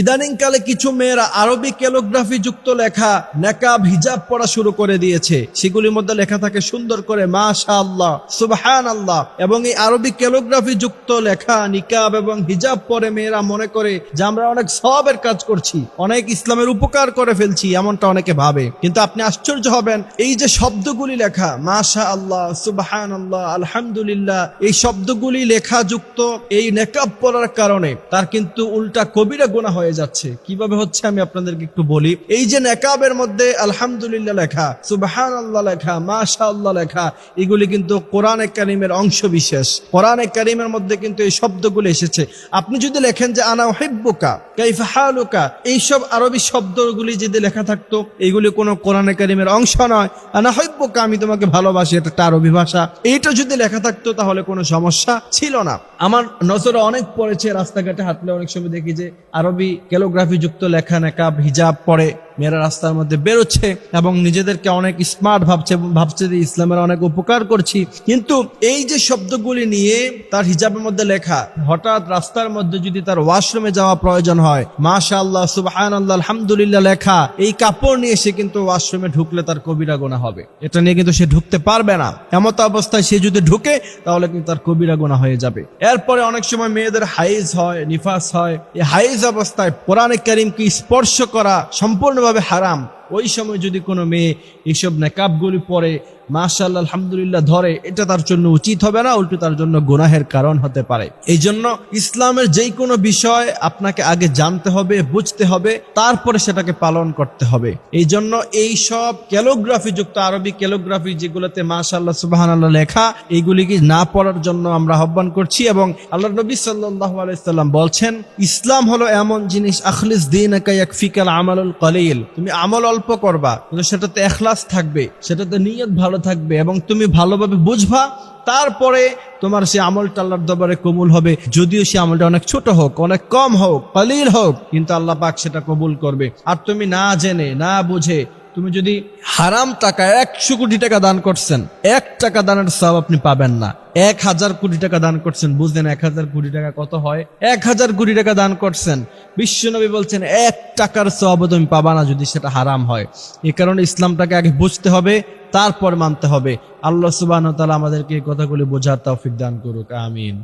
ইদানিংকালে কিছু মেয়েরা আরবি ক্যালোগ্রাফি যুক্ত লেখা নেকাব হিজাব পড়া শুরু করে দিয়েছে। সেগুলির মধ্যে লেখা থাকে সুন্দর করে মাশা আল্লাহ সুবহান আল্লাহ এবং এই আরবি ক্যালোগ্রাফি যুক্ত লেখা, নিকাব এবং হিজাব পরে মেয়েরা মনে করে যে আমরা অনেক সবের কাজ করছি, অনেক ইসলামের উপকার করে ফেলছি, এমনটা অনেকে ভাবে। কিন্তু আপনি আশ্চর্য হবেন, এই যে শব্দগুলি লেখা মাশা আল্লাহ সুবহান আল্লাহ আলহামদুলিল্লাহ, এই শব্দগুলি লেখা যুক্ত এই নেকাব পড়ার কারণে, তার কিন্তু উল্টা কবিরা গোনা হয়ে যাচ্ছে। কীভাবে হচ্ছে আমি আপনাদেরকে একটু বলি। এই যে নেকাবের মধ্যে আলহামদুলিল্লাহ লেখা সুবহান আল্লাহ লেখা মাশা আল্লাহ লেখা, এগুলি কিন্তু কোরআনে কারিমের অংশ বিশেষ। কোরআনে কারিমের মধ্যে কিন্তু এই শব্দগুলো এসেছে। আপনি যদি লেখেন যে আনা হিব্বুকা কাইফা হালুকা, এইসব আরবি শব্দগুলি যদি লেখা থাকতো এইগুলি কোনো কোরআনে কারিমের অংশ নয়। আনা হিব্বুকা আমি তোমাকে ভালোবাসি, এটা তার অভিভাষা। ভাষা এইটা যদি লেখা থাকতো তাহলে কোনো সমস্যা ছিল না। আমার নজরে অনেক পড়েছে, রাস্তাঘাটে হাঁটলে অনেক সময় দেখি যে আরবি ক্যালোগ্রাফি যুক্ত লেখা, নেকাব, হিজাব পরে মেয়েরা রাস্তার মধ্যে বেরোচ্ছে এবং নিজেদেরকে অনেক স্মার্ট ভাবছে ভাবছে যে ইসলামের অনেক উপকার করছি। কিন্তু এই যে শব্দগুলি নিয়ে তার হিজাবের মধ্যে লেখা, হঠাৎ রাস্তার মধ্যে যদি তার ওয়াশরুমে যাওয়া প্রয়োজন হয় মাশা আল্লাহ সুবাহান আল্লাহ আলহামদুলিল্লাহ লেখা, এই কাপড় নিয়ে সে কিন্তু ওয়াশরুমে ঢুকলে তার কবিরা গোনা হবে। এটা নিয়ে কিন্তু সে ঢুকতে পারবে না। এমত অবস্থায় সে যদি ঢুকে, তাহলে কিন্তু তার কবিরা গোনা হয়ে যাবে। এরপরে অনেক সময় মেয়েদের হাইজ হয়, নিফাস হয়। এই হাইজ অবস্থায় কোরআনে কারিমকে স্পর্শ করা সম্পূর্ণভাবে হারাম। ওই সময় যদি কোনো মেয়ে এইসব নেকাবগুলি পরে মাশাল্লাহ আলহামদুলিল্লাহ, ধরে, এটা তার জন্য উচিত হবে না, উল্টো তার জন্য গুনাহের কারণ হতে পারে। এই জন্য ইসলামের যেই কোনো বিষয় আপনাকে আগে জানতে হবে, বুঝতে হবে, তারপরে সেটাকে পালন করতে হবে। এই জন্য এই সব ক্যালোগ্রাফি যুক্ত আরবি ক্যালোগ্রাফি যেগুলোতে মাশাল্লাহ সুবাহান আল্লাহ লেখা, এইগুলি কি না পড়ার জন্য আমরা আহ্বান করছি এবং আল্লাহ নবী সাল্লাহ আলাইসাল্লাম বলছেন, ইসলাম হলো এমন জিনিস, আখলিস দিন ফিকাল আমালুল কলিল। তুমি আমল অল্প করবা, কিন্তু সেটাতে এখলাস থাকবে, সেটাতে নিয়ত ভালো থাকবে এবং তুমি ভালোভাবে বুঝবা, তারপরে তোমার সে আমলটা আল্লাহর দরবারে কবুল হবে। যদিও সে আমলটা অনেক ছোট হোক, অনেক কম হোক পালির হোক, কিন্তু আল্লাহ পাক সেটা কবুল করবে। আর তুমি না জেনে, না বুঝে তুমি যদি হারাম টাকা একশো কোটি টাকা দান করছেন, এক টাকা দানের সব আপনি পাবেন না। এক হাজার কোটি টাকা দান করছেন, বুঝলেন এক হাজার কোটি টাকা কত হয়? এক হাজার কোটি টাকা দান করছেন, বিশ্বনবী বলছেন, এক টাকার সব তুমি পাবা না যদি সেটা হারাম হয়। এ কারণে ইসলামটাকে আগে বুঝতে হবে, তারপর মানতে হবে। আল্লাহ সুবাহ আমাদেরকে এই কথাগুলি বোঝার তৌফিক দান করুক, আমিন।